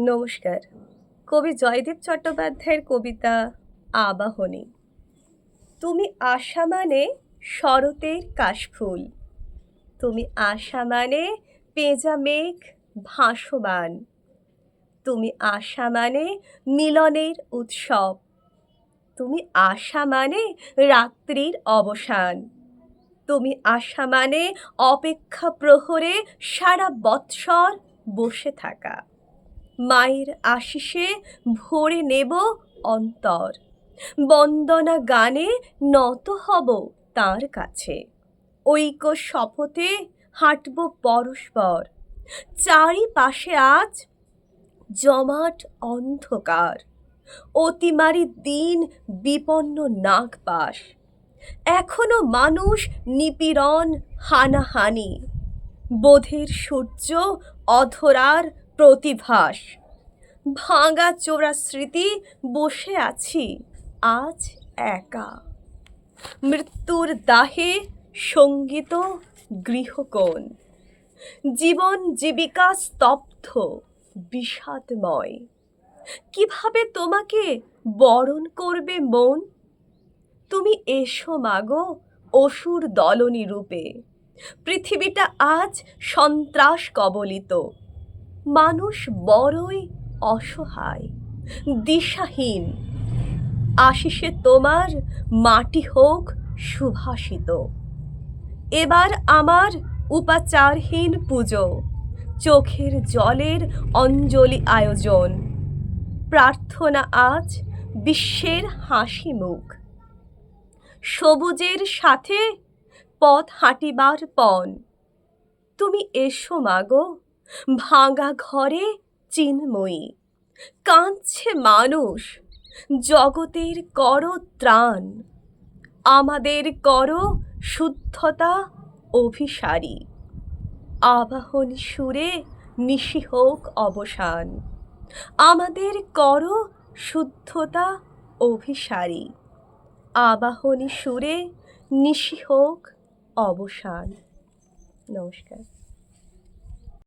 নমস্কার। কবি জয়দেব চট্টোপাধ্যায়ের কবিতা আবাহনী। তুমি আশা মানে শরতের কাশফুল। তুমি আশা মানে পেঁজা মেঘ ভাসমান। তুমি আশা মানে মিলনের উৎসব। তুমি আশা মানে রাত্রির অবসান। তুমি আশা মানে অপেক্ষা প্রহরে সারা বৎসর বসে থাকা। মায়ের আশিসে ভরে নেব অন্তর। বন্দনা গানে নত হব তার কাছে। ঐক্য শপথে হাঁটব পরস্পর। চারিপাশে আজ জমাট অন্ধকার। অতিমারি দিন বিপন্ন নাগপাশ। এখনও মানুষ নিপীড়ন হানাহানি। বোধের সূর্য অধরার প্রতিভাস। ভাঙা চোরা স্মৃতি বসে আছি, আজ একা। মৃত্যুর দাহে সংগীত গৃহকোণ। জীবন জীবিকা স্তব্ধ, বিষাদময়। কীভাবে তোমাকে বরণ করবে মন? তুমি এসো মাগো অসুর দলনী রূপে। পৃথিবীটা আজ সন্ত্রাস কবলিত। মানুষ বড়ই অসহায়, দিশাহীন। আশিসে তোমার মাটি হোক সুভাষিত। এবার আমার উপাচারহীন পুজো, চোখের জলের অঞ্জলি আয়োজন। প্রার্থনা আজ বিশ্বের হাসি মুখ। সবুজের সাথে পথ হাঁটিবার পণ। তুমি এসো মাগো ভাঙা ঘরে চিন্ময়ী। কাঁদছে মানুষ। জগতের কর ত্রাণ। আমাদের কর শুদ্ধতা অভিসারী। আবাহন সুরে নিশি হোক অবসান। আমাদের কর শুদ্ধতা অভিসারী। আবাহনী সুরে নিশি হোক অবসান। নমস্কার।